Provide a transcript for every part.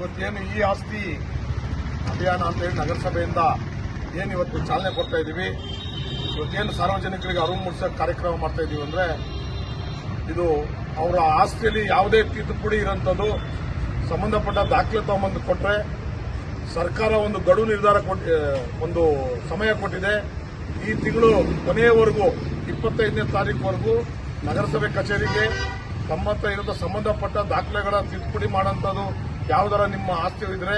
ಇವತ್ತೇನು ಈ ಆಸ್ತಿ ಅಭಿಯಾನ ಅಂತೇಳಿ ನಗರಸಭೆಯಿಂದ ಏನು ಇವತ್ತು ಚಾಲನೆ ಕೊಡ್ತಾ ಇದ್ದೀವಿ ಇವತ್ತೇನು ಸಾರ್ವಜನಿಕರಿಗೆ ಅರಿವು ಮೂಡಿಸೋ ಕಾರ್ಯಕ್ರಮ ಮಾಡ್ತಾ ಇದ್ದೀವಿ ಅಂದರೆ ಇದು ಅವರ ಆಸ್ತಿಯಲ್ಲಿ ಯಾವುದೇ ತಿದ್ದುಪಡಿ ಇರೋಂಥದ್ದು ಸಂಬಂಧಪಟ್ಟ ದಾಖಲೆ ತಗೊಂಬಂದು ಕೊಟ್ಟರೆ ಸರ್ಕಾರ ಒಂದು ಗಡು ನಿರ್ಧಾರ ಕೊಟ್ಟು ಒಂದು ಸಮಯ ಕೊಟ್ಟಿದೆ. ಈ ತಿಂಗಳು ಕೊನೆಯವರೆಗೂ, ಇಪ್ಪತ್ತೈದನೇ ತಾರೀಕುವರೆಗೂ ನಗರಸಭೆ ಕಚೇರಿಗೆ ತಮ್ಮ ಹತ್ರ ಇರೋ ಸಂಬಂಧಪಟ್ಟ ದಾಖಲೆಗಳ ತಿದ್ದುಪಡಿ ಮಾಡೋಂಥದ್ದು ಯಾವ್ದಾರ ನಿಮ್ಮ ಆಸ್ತಿ ಇದ್ರೆ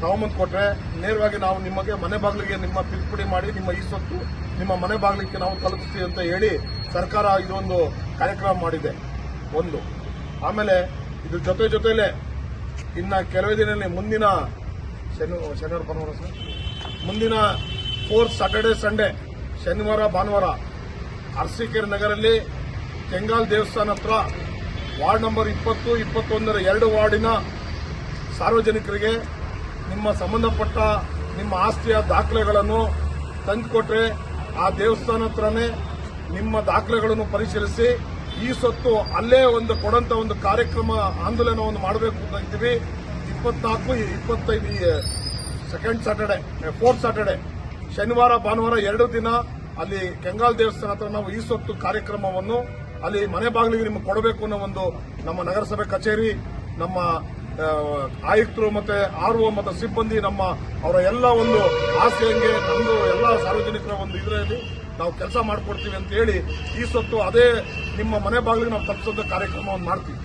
ತಗೊಂಬಂದು ಕೊಟ್ರೆ ನೇರವಾಗಿ ನಾವು ನಿಮಗೆ ಮನೆ ಬಾಗಿಲಿಗೆ ನಿಮ್ಮ ತಿದ್ದುಪಡಿ ಮಾಡಿ ನಿಮ್ಮ ಈ ಸೊತ್ತು ನಿಮ್ಮ ಮನೆ ಬಾಗಿಲಿಗೆ ನಾವು ತಲುಪಿಸ್ತೀವಿ ಅಂತ ಹೇಳಿ ಸರ್ಕಾರ ಇದೊಂದು ಕಾರ್ಯಕ್ರಮ ಮಾಡಿದೆ. ಒಂದು. ಆಮೇಲೆ ಇದ್ರ ಜೊತೆ ಜೊತೆಲೇ ಇನ್ನ ಕೆಲವೇ ದಿನದಲ್ಲಿ ಮುಂದಿನ ಶನಿ ಶನಿವಾರ, ಭಾನುವಾರ ಸರ್? ಮುಂದಿನ ಫೋರ್ತ್ ಸಾಟರ್ಡೆ ಸಂಡೇ ಶನಿವಾರ, ಭಾನುವಾರ ಅರಸೀಕೆರೆ ನಗರಲ್ಲಿ ಕೆಂಗಾಲ್ ದೇವಸ್ಥಾನ ಹತ್ರ ವಾರ್ಡ್ ನಂಬರ್ ಇಪ್ಪತ್ತು, ಇಪ್ಪತ್ತೊಂದರ ಎರಡು ವಾರ್ಡಿನ ಸಾರ್ವಜನಿಕರಿಗೆ ನಿಮ್ಮ ಸಂಬಂಧಪಟ್ಟ ನಿಮ್ಮ ಆಸ್ತಿಯ ದಾಖಲೆಗಳನ್ನು ತಂದುಕೊಟ್ರೆ ಆ ದೇವಸ್ಥಾನ ಹತ್ರನೇ ನಿಮ್ಮ ದಾಖಲೆಗಳನ್ನು ಪರಿಶೀಲಿಸಿ ಈ ಸೊತ್ತು ಅಲ್ಲೇ ಒಂದು ಕೊಡಂತ ಒಂದು ಕಾರ್ಯಕ್ರಮ ಆಂದೋಲನವನ್ನು ಮಾಡಬೇಕು ಅಂತ ಇದ್ದೀವಿ. ಇಪ್ಪತ್ನಾಲ್ಕು, ಇಪ್ಪತ್ತೈದು ಸೆಕೆಂಡ್ ಸಾಟರ್ಡೆ ಫೋರ್ತ್ ಸಾಟರ್ಡೆ ಶನಿವಾರ, ಭಾನುವಾರ ಎರಡು ದಿನ ಅಲ್ಲಿ ಕೆಂಗಾಲ್ ದೇವಸ್ಥಾನ ಹತ್ರ ನಾವು ಈ ಸೊತ್ತು ಕಾರ್ಯಕ್ರಮವನ್ನು ಅಲ್ಲಿ ಮನೆ ಬಾಗಿಲಿಗೆ ನಿಮಗೆ ಕೊಡಬೇಕು ಅನ್ನೋ ಒಂದು ನಮ್ಮ ನಗರಸಭೆ ಕಚೇರಿ, ನಮ್ಮ ಆಯುಕ್ತರು ಮತ್ತೆ ಆರ್ ಒ ಮತ್ತು ಸಿಬ್ಬಂದಿ ನಮ್ಮ ಅವರ ಎಲ್ಲ ಒಂದು ಆಸೆಯಂಗೆ ನಮ್ಮದು ಎಲ್ಲ ಸಾರ್ವಜನಿಕರ ಒಂದು ಇದರಲ್ಲಿ ನಾವು ಕೆಲಸ ಮಾಡಿಕೊಡ್ತೀವಿ ಅಂತ ಹೇಳಿ ಈ ಸತ್ತು ಅದೇ ನಿಮ್ಮ ಮನೆ ಬಾಗಿಲಿಗೆ ನಾವು ತಪ್ಪಿಸೋದ ಕಾರ್ಯಕ್ರಮವನ್ನು ಮಾಡ್ತೀವಿ.